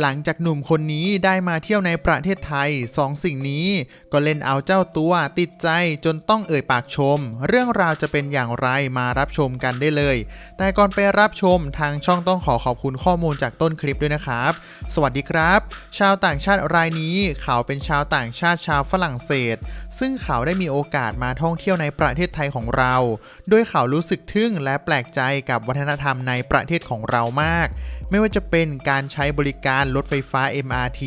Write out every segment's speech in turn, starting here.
หลังจากหนุ่มคนนี้ได้มาเที่ยวในประเทศไทยสองสิ่งนี้ ก็เล่นเอาเจ้าตัวติดใจจนต้องเอ่ยปากชม เรื่องราวจะเป็นอย่างไรมารับชมกันได้เลย แต่ก่อนไปรับชมทางช่องต้องขอขอบคุณข้อมูลจากต้นคลิปด้วยนะครับ สวัสดีครับ ชาวต่างชาติรายนี้เขาเป็นชาวต่างชาติชาวฝรั่งเศส ซึ่งเขาได้มีโอกาสมาท่องเที่ยวในประเทศไทยของเรา โดยเขารู้สึกทึ่งและแปลกใจกับวัฒนธรรมในประเทศของเรามาก ไม่ว่าจะเป็นการใช้บริการรถไฟฟ้า MRT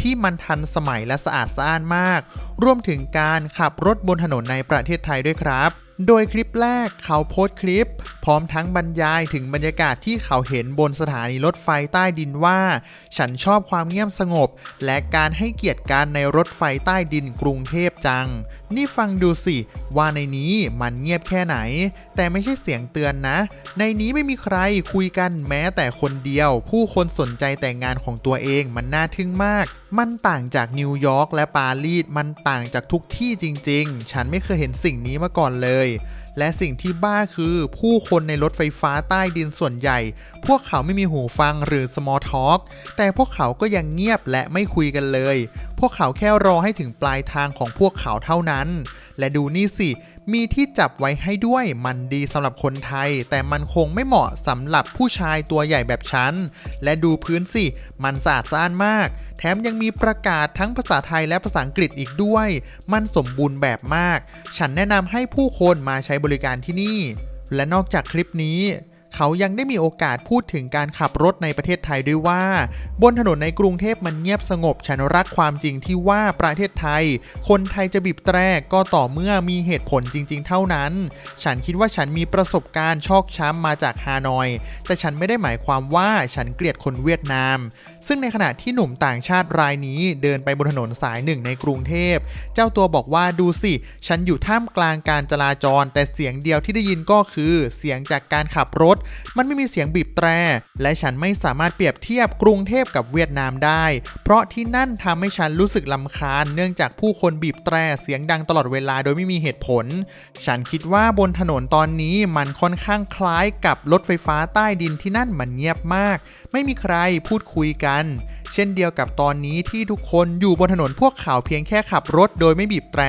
ที่มันทันสมัยและสะอาดสะอ้านมาก รวมถึงการขับรถบนถนนในประเทศไทยด้วยครับ โดยคลิปแรกเขาโพสต์คลิป พร้อมทั้งบรรยายถึงบรรยากาศที่เขาเห็นบนสถานีรถไฟใต้ดินว่า ฉันชอบความเงียบสงบ และการให้เกียรติกันในรถไฟใต้ดินกรุงเทพจัง นี่ฟังดูสิ ว่าในนี้มันเงียบแค่ไหน แต่ไม่ใช่เสียงเตือนนะ ในนี้ไม่มีใครคุยกันแม้แต่คนเดียว ผู้คนสนใจแต่งานของตัวเองมันน่าทึ่งมาก มันต่างจากนิวยอร์กและปารีสมันต่างจากทุกที่จริง ๆ ฉันไม่เคยเห็นสิ่งนี้มาก่อนเลย และสิ่งที่บ้าคือผู้คนในรถไฟฟ้าใต้ดินส่วนใหญ่ พวกเขาไม่มีหูฟังหรือ small talk แต่พวกเขาก็ยังเงียบและไม่คุยกันเลย พวกเขาแค่รอให้ถึงปลายทางของพวกเขาเท่านั้น และดูนี่สิ มีที่จับไว้ให้ด้วยมันดีสำหรับคนไทย แต่มันคงไม่เหมาะสำหรับผู้ชายตัวใหญ่แบบฉัน และดูพื้นสิ มันสะอาดสะอ้านมาก แถมยังมีประกาศทั้งภาษาไทยและภาษาอังกฤษอีกด้วย มันสมบูรณ์แบบมาก ฉันแนะนำให้ผู้คนมาใช้บริการที่นี่ และนอกจากคลิปนี้ เขายังได้มีโอกาสพูดถึงการขับรถในประเทศไทยด้วยว่า บนถนนในกรุงเทพมันเงียบสงบฉันรักความจริงที่ว่าประเทศไทย คนไทยจะบีบแตรก็ต่อเมื่อมีเหตุผลจริง ๆ เท่านั้น ฉันคิดว่าฉันมีประสบการณ์ชอกช้ำมาจากฮานอย แต่ฉันไม่ได้หมายความว่าฉันเกลียดคนเวียดนาม ซึ่งในขณะที่หนุ่มต่างชาติรายนี้เดินไปบนถนนสายหนึ่งในกรุงเทพ เจ้าตัวบอกว่าดูสิ ฉันอยู่ท่ามกลางการจราจร แต่เสียงเดียวที่ได้ยินก็คือ เสียงจากการขับรถมันไม่มีเสียงบีบแตร และฉันไม่สามารถเปรียบเทียบกรุงเทพกับเวียดนามได้ เพราะที่นั่นทำให้ฉันรู้สึกลำคาญ เนื่องจากผู้คนบีบแตรเสียงดังตลอดเวลาโดยไม่มีเหตุผล ฉันคิดว่าบนถนนตอนนี้มันค่อนข้างคล้ายกับรถไฟฟ้าใต้ดินที่นั่นมันเงียบมาก ไม่มีใครพูดคุยกัน เช่นเดียวกับตอนนี้ที่ทุกคนอยู่บนถนนพวกเขาเพียงแค่ขับรถโดยไม่บีบแตร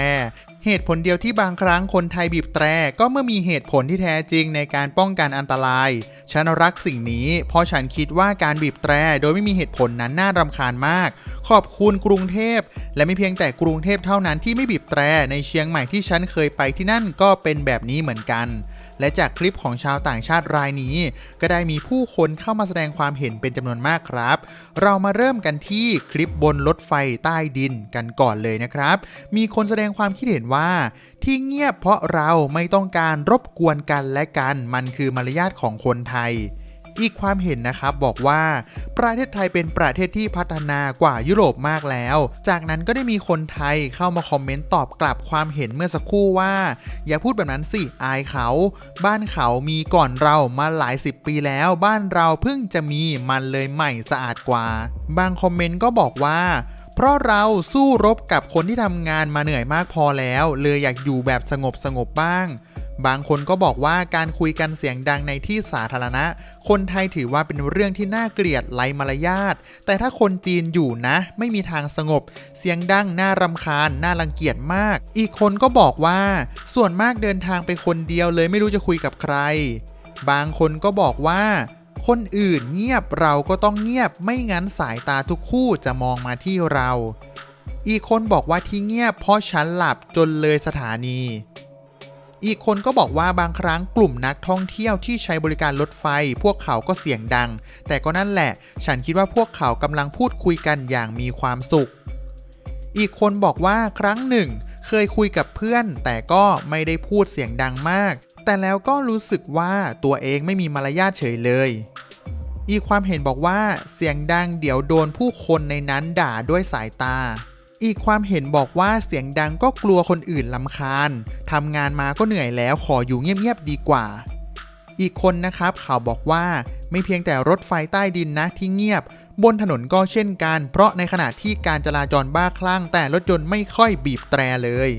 เหตุผลเดียวที่บางครั้งคนไทยบีบแตรก็เมื่อมีเหตุผลที่แท้จริงในการป้องกันอันตราย ฉันรักสิ่งนี้ เพราะฉันคิดว่าการบีบแตรโดยไม่มีเหตุผลนั้นน่ารำคาญมาก ขอบคุณกรุงเทพ และไม่เพียงแต่กรุงเทพเท่านั้นที่ไม่บีบแตรในเชียงใหม่ที่ฉันเคยไปที่นั่นก็เป็นแบบนี้เหมือนกัน และจากคลิปของชาวต่างชาติรายนี้ ก็ได้มีผู้คนเข้ามาแสดงความเห็นเป็นจำนวนมากครับ เรามาเริ่มกันที่คลิปบนรถไฟใต้ดินกันก่อนเลยนะครับ มีคนแสดงความคิดเห็นว่าที่เงียบเพราะเราไม่ต้องการรบกวนกันและกัน มันคือมารยาทของคนไทย อีกความเห็นนะครับบอกว่า ประเทศไทยเป็นประเทศที่พัฒนากว่ายุโรปมากแล้ว จากนั้นก็ได้มีคนไทยเข้ามาคอมเมนต์ตอบกลับความเห็นเมื่อสักครู่ว่า อย่าพูดแบบนั้นสิอายเขา บ้านเขามีก่อนเรามาหลายสิบปีแล้ว บ้านเราเพิ่งจะมีมันเลยใหม่สะอาดกว่า บางคอมเมนต์ก็บอกว่า เพราะเราสู้รบกับคนที่ทำงานมาเหนื่อยมากพอแล้ว เลยอยากอยู่แบบสงบสงบบ้าง บางคนก็บอกว่าการคุยกันเสียงดังในที่สาธารณะ คนไทยถือว่าเป็นเรื่องที่น่าเกลียดไร้มารยาท แต่ถ้าคนจีนอยู่นะ ไม่มีทางสงบ เสียงดังน่ารำคาญน่ารังเกียจมาก อีกคนก็บอกว่า ส่วนมากเดินทางไปคนเดียวเลยไม่รู้จะคุยกับใคร บางคนก็บอกว่า คนอื่นเงียบเราก็ต้องเงียบไม่งั้นสายตาทุกคู่จะมองมาที่เรา อีกคนบอกว่าที่เงียบเพราะฉันหลับจนเลยสถานี อีกคนก็บอกว่าบางครั้งกลุ่มนักท่องเที่ยวที่ใช้บริการรถไฟ พวกเขาก็เสียงดัง แต่ก็นั่นแหละ ฉันคิดว่าพวกเขากำลังพูดคุยกันอย่างมีความสุข อีกคนบอกว่าครั้งหนึ่ง เคยคุยกับเพื่อน แต่ก็ไม่ได้พูดเสียงดังมาก แต่แล้วก็รู้สึกว่าตัวเองไม่มีมารยาทเฉยเลย อีกความเห็นบอกว่าเสียงดังเดี๋ยวโดนผู้คนในนั้นด่าด้วยสายตา อีกความเห็นบอกว่าเสียงดังก็กลัวคนอื่นลำคาญทำงานมาก็เหนื่อยแล้วขออยู่เงียบๆดีกว่า อีกคนนะครับข่าวบอกว่าไม่เพียงแต่รถไฟใต้ดินนะที่เงียบ บนถนนก็เช่นกัน เพราะในขณะที่การจราจรบ้าคลั่งแต่รถยนต์ไม่ค่อยบีบแตรเลย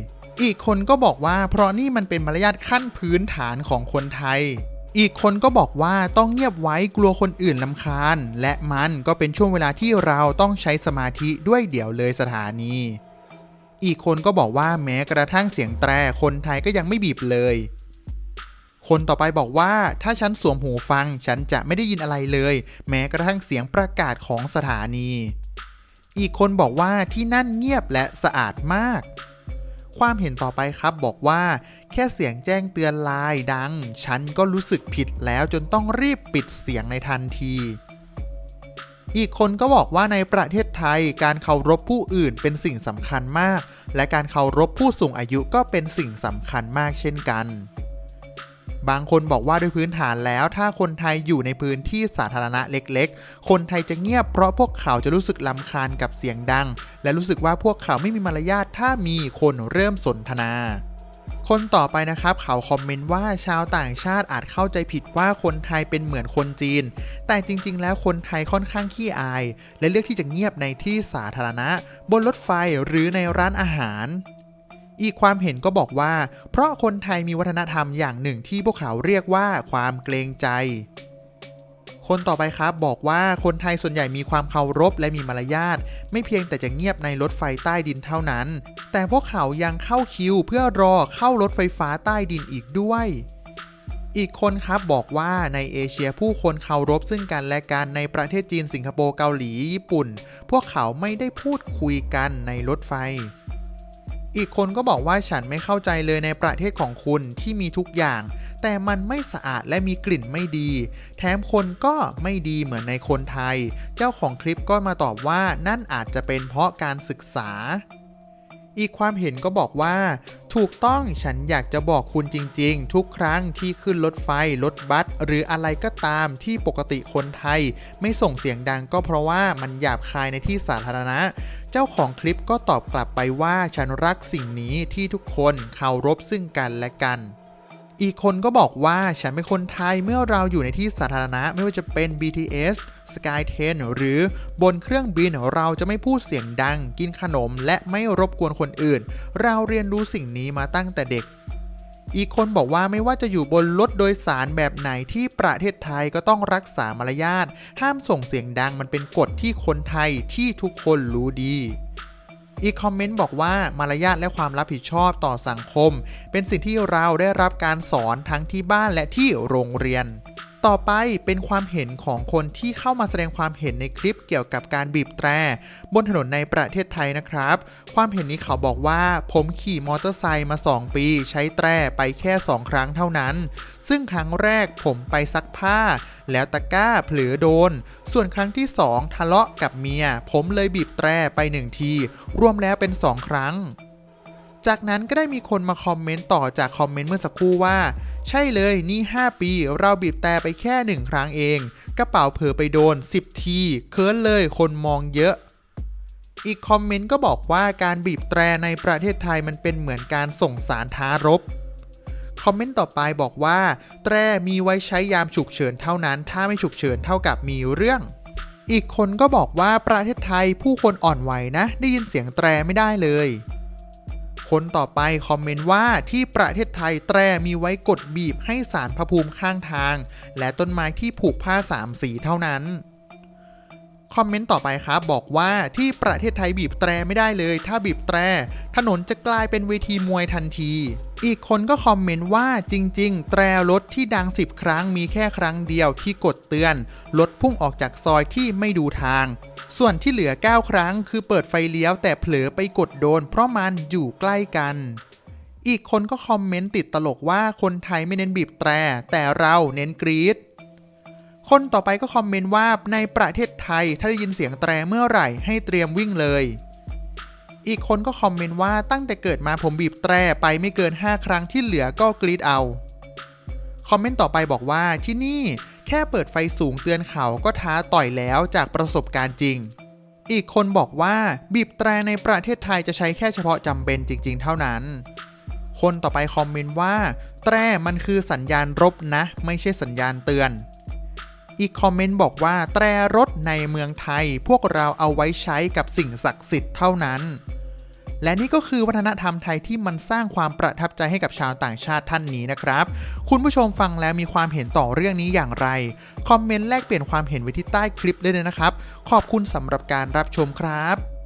อีกคนก็บอกว่าเพราะนี่มันเป็นมารยาทขั้นพื้นฐานของคนไทย อีกคนก็บอกว่าต้องเงียบไว้กลัวคนอื่นลำคาญ และมันก็เป็นช่วงเวลาที่เราต้องใช้สมาธิด้วยเดี่ยวเลยสถานี อีกคนก็บอกว่าแม้กระทั่งเสียงแตรคนไทยก็ยังไม่บีบเลย คนต่อไปบอกว่าถ้าฉันสวมหูฟังฉันจะไม่ได้ยินอะไรเลย แม้กระทั่งเสียงประกาศของสถานี อีกคนบอกว่าที่นั่นเงียบและสะอาดมาก ความเห็นต่อไปครับบอกว่าแค่เสียงแจ้งเตือนไลน์ดัง ฉันก็รู้สึกผิดแล้วจนต้องรีบปิดเสียงในทันที อีกคนก็บอกว่าในประเทศไทยการเคารพผู้อื่นเป็นสิ่งสำคัญมาก และการเคารพผู้สูงอายุก็เป็นสิ่งสำคัญมากเช่นกัน บางคนบอกว่าด้วยพื้นฐานแล้ว ถ้าคนไทยอยู่ในพื้นที่สาธารณะเล็ก ๆ คนไทยจะเงียบเพราะพวกเขาจะรู้สึกลำคาญกับเสียงดัง และรู้สึกว่าพวกเขาไม่มีมารยาทถ้ามีคนเริ่มสนทนาคนต่อไปนะครับเขาคอมเมนต์ว่าชาวต่างชาติอาจเข้าใจผิดว่าคนไทยเป็นเหมือนคนจีน แต่จริง ๆ แล้วคนไทยค่อนข้างขี้อาย และเลือกที่จะเงียบในที่สาธารณะ บนรถไฟหรือในร้านอาหาร อีกความเห็นก็บอกว่า เพราะคนไทยมีวัฒนธรรมอย่างหนึ่งที่พวกเขาเรียกว่าความเกรงใจ คนต่อไปครับบอกว่าคนไทยส่วนใหญ่มีความเคารพและมีมารยาทไม่เพียงแต่จะเงียบในรถไฟใต้ดินเท่านั้น แต่พวกเขายังเข้าคิวเพื่อรอเข้ารถไฟฟ้าใต้ดินอีกด้วยอีกคนครับบอกว่าในเอเชียผู้คนเคารพซึ่งกันและกันในประเทศจีนสิงคโปร์เกาหลีญี่ปุ่น พวกเขาไม่ได้พูดคุยกันในรถไฟ อีกคนก็บอกว่าฉันไม่เข้าใจเลยในประเทศของคุณที่มีทุกอย่าง แต่มันไม่สะอาดและมีกลิ่นไม่ดี แถมคนก็ไม่ดีเหมือนในคนไทย เจ้าของคลิปก็มาตอบว่านั่นอาจจะเป็นเพราะการศึกษา อีกความเห็นก็บอกว่า ถูกต้องฉันอยากจะบอกคุณจริง ๆ ทุกครั้งที่ขึ้นรถไฟ รถบัส หรืออะไรก็ตามที่ปกติคนไทย ไม่ส่งเสียงดังก็เพราะว่ามันหยาบคายในที่สาธารณะ เจ้าของคลิปก็ตอบกลับไปว่าฉันรักสิ่งนี้ที่ทุกคนเคารพซึ่งกันและกัน อีกคนก็บอกว่าฉันเป็นคนไทยเมื่อเราอยู่ในที่สาธารณะไม่ว่าจะเป็น BTS Skytrain หรือบนเครื่องบินเราจะไม่พูดเสียงดัง กินขนมและไม่รบกวนคนอื่น เราเรียนรู้สิ่งนี้มาตั้งแต่เด็ก อีกคนบอกว่าไม่ว่าจะอยู่บนรถโดยสารแบบไหนที่ประเทศไทยก็ต้องรักษามารยาทห้ามส่งเสียงดังมันเป็นกฎที่คนไทยที่ทุกคนรู้ดี อีกคอมเมนต์บอกว่ามารยาทและความรับผิดชอบต่อสังคม เป็นสิ่งที่เราได้รับการสอนทั้งที่บ้านและที่โรงเรียน ต่อไปเป็นความเห็นของคนที่เข้ามาแสดงความเห็นในคลิปเกี่ยวกับการบีบแตร บนถนนในประเทศไทยนะครับ ความเห็นนี้เขาบอกว่าผมขี่มอเตอร์ไซค์มา 2 ปี ใช้แตรไปแค่ 2 ครั้งเท่านั้น ซึ่งครั้งแรกผมไปซักผ้า แล้วตะก้าเผลอโดน ส่วนครั้งที่ 2 ทะเลาะกับเมีย ผมเลยบีบแตรไปหนึ่งที รวมแล้วเป็น 2 ครั้ง จากนั้นก็ได้มีคนมาคอมเมนต์ต่อจากคอมเมนต์เมื่อสักครู่ว่า ใช่เลยนี่ 5 ปี เราบีบแต่ไปแค่หนึ่งครั้งเอง กระเป๋าเผลอไปโดน 10 ทีเคิร์นเลยคนมองเยอะอีกคอมเมนต์ก็บอกว่าการบีบแตรในประเทศไทยมันเป็นเหมือนการส่งสารท้ารบ คอมเมนต์ต่อไปบอกว่า แตรมีไว้ใช้ยามฉุกเฉินเท่านั้น ถ้าไม่ฉุกเฉินเท่ากับมีเรื่อง อีกคนก็บอกว่าประเทศไทยผู้คนอ่อนไหวนะ ได้ยินเสียงแตรไม่ได้เลย คนต่อไปคอมเมนต์ว่าที่ประเทศไทยแตรมีไว้กดบีบให้สารพระภูมิข้างทาง และต้นไม้ที่ผูกผ้าสามสีเท่านั้น คอมเมนต์ต่อไปครับ บอกว่าที่ประเทศไทยบีบแตรไม่ได้เลย ถ้าบีบแตร ถนนจะกลายเป็นเวทีมวยทันที อีกคนก็คอมเมนต์ว่าจริง ๆ แตรรถที่ดัง 10 ครั้งมีแค่ครั้งเดียวที่กดเตือนรถพุ่งออกจากซอยที่ไม่ดูทาง ส่วนที่เหลือ 9 ครั้ง คือเปิดไฟเลี้ยวแต่เผลอไปกดโดน เพราะมันอยู่ใกล้กันอีกคนก็คอมเมนต์ติดตลกว่าคนไทยไม่เน้นบีบแตร แต่เราเน้นกรีด คนต่อไปก็คอมเมนต์ว่าในประเทศไทยถ้าได้ยินเสียงแตรเมื่อไหร่ให้เตรียมวิ่งเลย อีกคนก็คอมเมนต์ว่าตั้งแต่เกิดมาผมบีบแตรไปไม่เกิน 5 ครั้งที่เหลือก็กรีดเอา คอมเมนต์ต่อไปบอกว่าที่นี่แค่เปิดไฟสูงเตือนเขาก็ท้าต่อยแล้วจากประสบการณ์จริง อีกคนบอกว่าบีบแตรในประเทศไทยจะใช้แค่เฉพาะจำเป็นจริง ๆ เท่านั้นคนต่อไปคอมเมนต์ว่า แตรมันคือสัญญาณรบนะ ไม่ใช่สัญญาณเตือน อีกคอมเมนต์บอกว่า แตรรถในเมืองไทย พวกเราเอาไว้ใช้กับสิ่งศักดิ์สิทธิ์เท่านั้น และนี่ก็คือวัฒนธรรมไทยที่มันสร้างความประทับใจให้กับชาวต่างชาติท่านนี้นะครับ คุณผู้ชมฟังแล้วมีความเห็นต่อเรื่องนี้อย่างไร คอมเมนต์แลกเปลี่ยนความเห็นไว้ที่ใต้คลิปได้เลยนะครับ ขอบคุณสำหรับการรับชมครับ